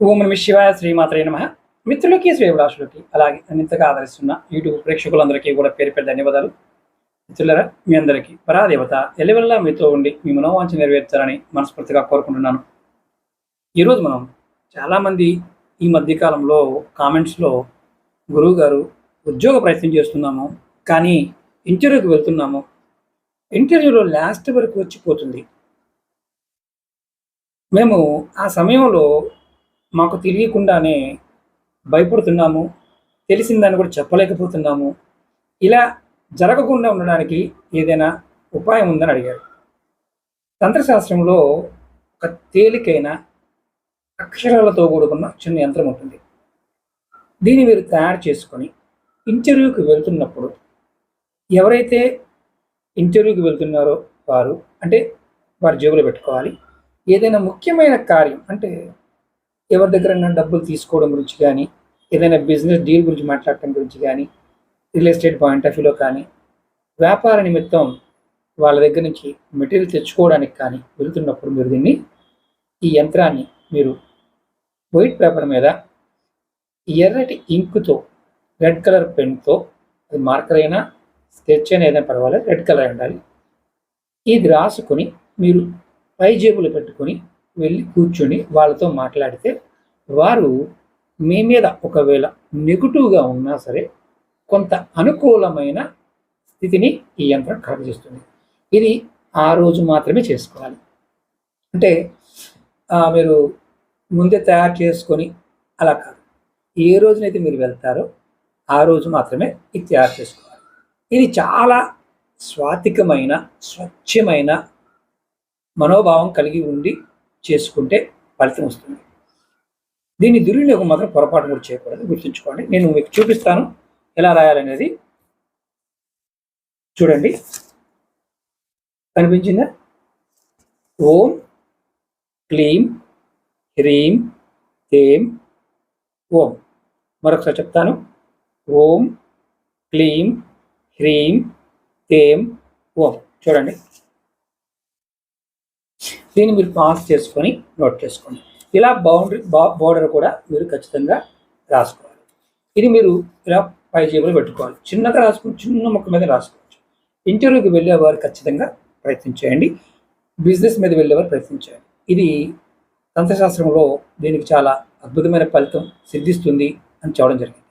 ఓం నమ శివాయ శ్రీమాత్రే నమ. మిత్రులకి శ్రేవులాసులకి అలాగే అన్నింతగా ఆదరిస్తున్న యూట్యూబ్ ప్రేక్షకులందరికీ కూడా పేరు పేరు ధన్యవాదాలు. మిత్రులరా మీ అందరికీ పరాదేవత ఎల్లవెల్లా మీతో ఉండి మీ మనోవాంఛ నెరవేర్చాలని మనస్ఫూర్తిగా కోరుకుంటున్నాను. ఈరోజు మనం చాలామంది ఈ మధ్యకాలంలో కామెంట్స్లో గురువు గారు ఉద్యోగ ప్రయత్నం చేస్తున్నాము కానీ ఇంటర్వ్యూకి వెళ్తున్నాము. ఇంటర్వ్యూలో లాస్ట్ వరకు వచ్చిపోతుంది. మేము ఆ సమయంలో మాకు తెలియకుండానే భయపడుతున్నాము తెలిసిందని కూడా చెప్పలేకపోతున్నాము. ఇలా జరగకుండా ఉండడానికి ఏదైనా ఉపాయం ఉందని అడిగారు. తంత్రశాస్త్రంలో ఒక తేలికైన అక్షరాలతో కూడుకున్న చిన్న యంత్రం ఉంటుంది. దీన్ని మీరు తయారు చేసుకొని ఇంటర్వ్యూకి వెళ్తున్నప్పుడు ఎవరైతే ఇంటర్వ్యూకి వెళ్తున్నారో వారు అంటే వారి జేబులో పెట్టుకోవాలి. ఏదైనా ముఖ్యమైన కార్యం అంటే ఎవరి దగ్గర డబ్బులు తీసుకోవడం గురించి కానీ ఏదైనా బిజినెస్ డీల్ గురించి మాట్లాడటం గురించి కానీ రియల్ ఎస్టేట్ పాయింట్ ఆఫ్ వ్యూలో కానీ వ్యాపార నిమిత్తం వాళ్ళ దగ్గర నుంచి మెటీరియల్ తెచ్చుకోవడానికి కానీ వెళ్తున్నప్పుడు మీరు దీన్ని ఈ యంత్రాన్ని మీరు వైట్ పేపర్ మీద ఎర్రటి ఇంకుతో రెడ్ కలర్ పెన్తో అది మార్కర్ అయినా స్కెచ్ అయినా ఏదైనా పర్వాలేదు రెడ్ కలర్ ఉండాలి. ఇది రాసుకొని మీరు పై జేబులు పెట్టుకొని వెళ్ళి కూర్చొని వాళ్ళతో మాట్లాడితే వారు మీ మీద ఒకవేళ నెగిటివ్గా ఉన్నా సరే కొంత అనుకూలమైన స్థితిని ఈ యంత్రం కలగజేస్తుంది. ఇది ఆ రోజు మాత్రమే చేసుకోవాలి. అంటే మీరు ముందే తయారు చేసుకొని అలా కాదు. ఏ రోజునైతే మీరు వెళ్తారో ఆ రోజు మాత్రమే ఇది తయారు చేసుకోవాలి. ఇది చాలా స్వాతికమైన స్వచ్ఛమైన మనోభావం కలిగి ఉండి చేసుకుంటే ఫలితం వస్తుంది. దీన్ని దుర్వినియోగం మాత్రం పొరపాటు కూడా చేయకూడదు. గుర్తుంచుకోండి. నేను మీకు చూపిస్తాను. ఎలా రాయాలనేది. చూడండి. కనిపించిందా? ఓం క్లీం హ్రీం తేం ఓం. మరొకసారి చెప్తాను. ఓం క్లీం హ్రీం తేం ఓం. చూడండి. దీన్ని మీరు పాస్ చేసుకొని నోట్ చేసుకోండి. ఇలా బౌండరీ బోర్డర్ కూడా మీరు ఖచ్చితంగా రాసుకోవాలి. ఇది మీరు ఇలా పై జేబులో పెట్టుకోవాలి. చిన్నగా రాసుకుని చిన్న మొక్క మీద రాసుకోవచ్చు. ఇంటర్వ్యూకి వెళ్ళేవారు ఖచ్చితంగా ప్రయత్నం చేయండి. బిజినెస్ మీద వెళ్ళేవారు ప్రయత్నం చేయండి. ఇది తంత్రశాస్త్రంలో దీనికి చాలా అద్భుతమైన ఫలితం సిద్ధిస్తుంది అని చెప్పడం జరిగింది.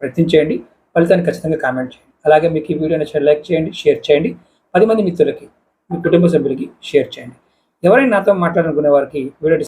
ప్రయత్నం చేయండి. ఫలితాన్ని ఖచ్చితంగా కామెంట్ చేయండి. అలాగే మీకు ఈ వీడియో నచ్చిన లైక్ చేయండి షేర్ చేయండి. పది మంది మిత్రులకి మీ కుటుంబ సభ్యులకి షేర్ చేయండి. ఎవరైనా నాతో మాట్లాడాలనుకునే వారికి వీడియో